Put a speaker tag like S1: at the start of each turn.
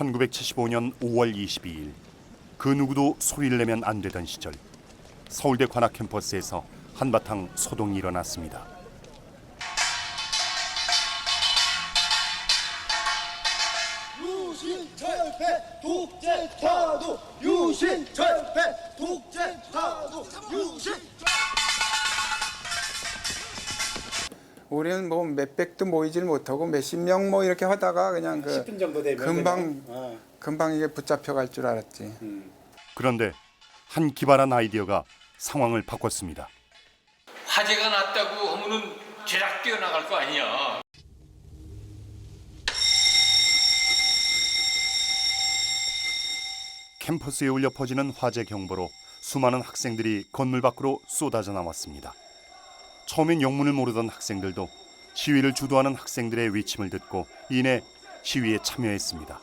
S1: 1975년 5월 22일 그 누구도 소리를 내면 안 되던 시절 서울대 관악 캠퍼스에서 한바탕 소동이 일어났습니다.
S2: 유신철폐 독재 타도 유신철폐 독재 타도 유신
S3: 우리는 뭐 몇백도 모이질 못하고 몇십 명 뭐 이렇게 하다가 그냥 그
S4: 10분 정도 되면
S3: 금방
S4: 그냥, 어,
S3: 금방 이게 붙잡혀 갈 줄 알았지.
S1: 그런데 한 기발한 아이디어가 상황을 바꿨습니다.
S5: 화재가 났다고 하면은 죄락 뛰어나갈 거 아니야.
S1: 캠퍼스에 울려 퍼지는 화재 경보로 수많은 학생들이 건물 밖으로 쏟아져 나왔습니다. 처음엔 영문을 모르던 학생들도 시위를 주도하는 학생들의 위침을 듣고 이내 시위에 참여했습니다.